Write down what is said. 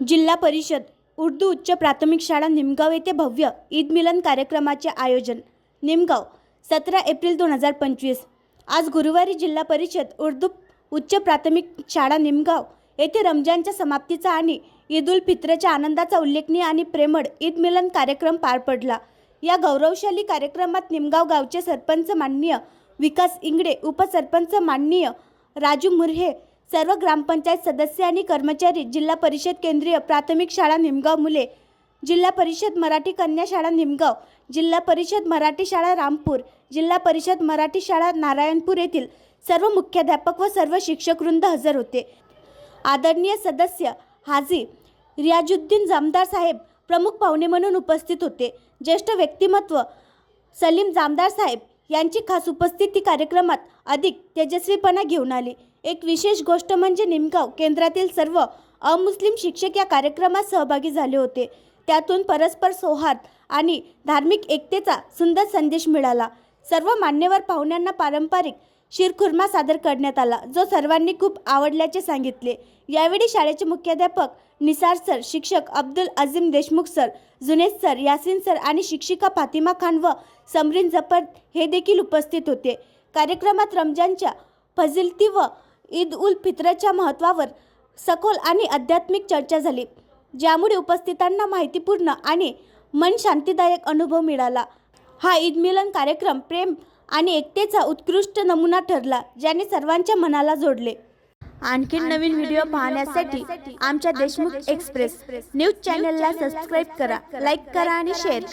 जिल्हा परिषद उर्दू उच्च प्राथमिक शाळा निमगाव येथे भव्य ईद मिलन कार्यक्रमाचे आयोजन. निमगाव सतरा एप्रिल दोन हजार पंचवीस. आज गुरुवारी जिल्हा परिषद उर्दू उच्च प्राथमिक शाळा निमगाव येथे रमजानच्या समाप्तीचा आणि ईद उल फित्रच्या आनंदाचा उल्लेखनीय आणि प्रेमळ ईद मिलन कार्यक्रम पार पडला. या गौरवशाली कार्यक्रमात निमगाव गावचे सरपंच माननीय विकास इंगडे उपसरपंच माननीय राजू मुर्हे सर्व ग्रामपंचायत सदस्य आणि कर्मचारी जिल्हा परिषद केंद्रीय प्राथमिक शाळा निमगाव मुले जिल्हा परिषद मराठी कन्या शाळा निमगाव जिल्हा परिषद मराठी शाळा रामपूर जिल्हा परिषद मराठी शाळा नारायणपूर येथील सर्व मुख्याध्यापक व सर्व शिक्षकवृंद हजर होते. आदरणीय सदस्य हाजी रियाजुद्दीन जामदार साहेब प्रमुख पाहुणे म्हणून उपस्थित होते. ज्येष्ठ व्यक्तिमत्व सलीम जामदार साहेब यांची खास उपस्थिती कार्यक्रमात अधिक तेजस्वीपणा घेऊन आली. एक विशेष गोष्ट म्हणजे निमगाव केंद्रातील सर्व अमुस्लिम शिक्षक या कार्यक्रमात सहभागी झाले होते. त्यातून परस्पर सौहार्द आणि धार्मिक एकतेचा सुंदर संदेश मिळाला. सर्व मान्यवर पाहुण्यांना पारंपरिक शिरखुर्मा सादर करण्यात आला जो सर्वांनी खूप आवडल्याचे सांगितले. यावेळी शाळेचे मुख्याध्यापक निसार सर शिक्षक Abdul Azim Deshmukh sir Junaid sir Yasin sir आणि शिक्षिका फातिमा खान व समरीन जफर हे देखील उपस्थित होते. कार्यक्रमात रमजानच्या फजिलती व ईद उल फित्रच्या महत्त्वावर सखोल आणि आध्यात्मिक चर्चा झाली ज्यामुळे उपस्थितांना माहितीपूर्ण आणि मन शांतीदायक अनुभव मिळाला. हा ईद मिलन कार्यक्रम प्रेम आणि एकतेचा उत्कृष्ट नमुना ठरला ज्याने सर्वांच्या मनाला जोडले. आणखी नवीन व्हिडिओ पाहण्यासाठी आमच्या देशमुख एक्सप्रेस. न्यूज चॅनलला सबस्क्राईब करा लाईक करा आणि शेअर करा.